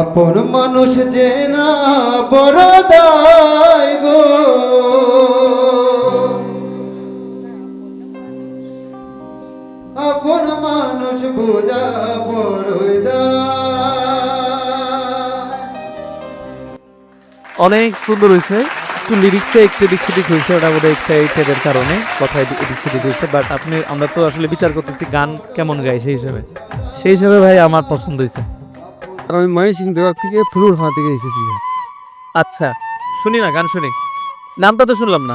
আপন মানুষ যে না বড় গো। আপন মানুষ বোঝা বড় অনেক সুন্দর হয়েছে একটু লিরিক্সে একটু এদিক সেদিক হয়েছে ওটা বোধহয় এক্সাইটেডের কারণে কথা এদিক সেদিক হয়েছে বাট আপনি, আমরা তো আসলে বিচার করতেছি গান কেমন গায় সেই হিসাবে। সেই হিসাবে ভাই আমার পছন্দ হয়েছে আমি ময়মনসিং বিভাগ থেকে ফুলুর ফাঁড়া থেকে এসেছি। আচ্ছা শুনি না গান শুনি। নামটা তো শুনলাম না।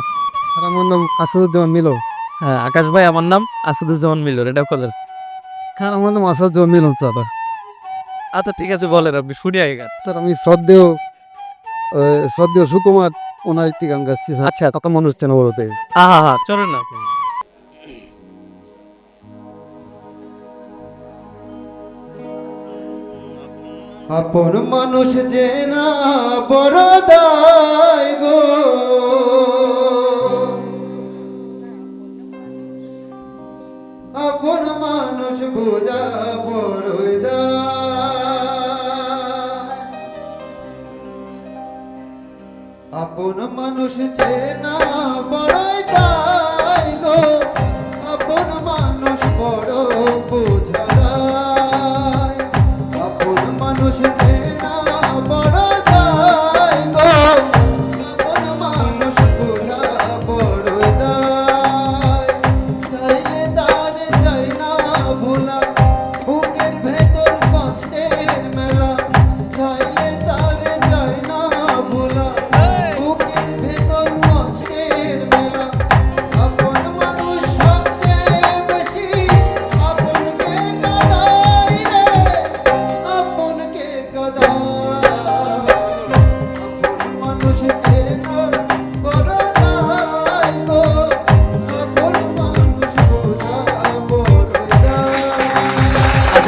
আর আমার নাম আসাদুজ্জামান মিলন। হ্যাঁ আকাশ ভাই আমার নাম আসাদুজ্জামান মিলর এটা কলেজ। স্যার আমার নাম আসাদুজ্জামান মিলন স্যার। আচ্ছা ঠিক আছে বলেন আপনি শুনি আগে গান। স্যার আমি শ্রদ্ধেয় শ্রদ্ধেয় সুকুমার ওনার একটি গান গাচ্ছি আচ্ছা। কত মানুষ চেনা বলতে। আহা হা চলেন না আপন মানুষ যে না বড় গো। আপন মানুষ বোঝা বড় আপন মানুষ যে না বড় গো। আপন মানুষ বড়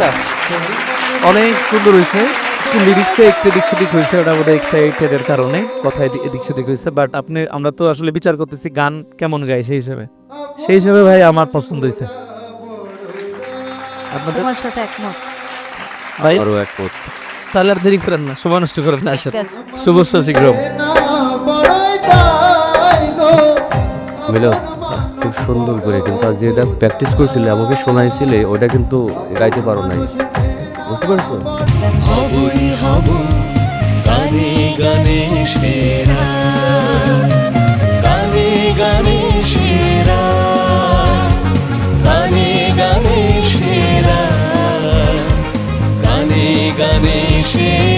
আচ্ছা অনেক সুন্দর হয়েছে। লিরিক্সে একটু এদিক সেদিক হয়েছে ওটা বোধহয় এক্সাইটেডের কারণে কথা এদিক সেদিক হয়েছে। বাট আপনি আমরা তো আসলে বিচার করতেছি গান কেমন গায় সেই হিসাবে। সেই হিসাবে ভাই আমার পছন্দ হয়েছে। আপনাদের? তোমার সাথে একমত। ভাই? আরও একমত। তাহলে আর দেরি করেন না সময় নষ্ট করেন না আসেন। শুভ মিলন। অনেক সুন্দর করে কিন্তু আর যেটা প্র্যাকটিস করছিলে, আমাকে শোনাইছিলে, ওটা কিন্তু গাইতে পারো নাই। বুঝতে পারছ? Yeah.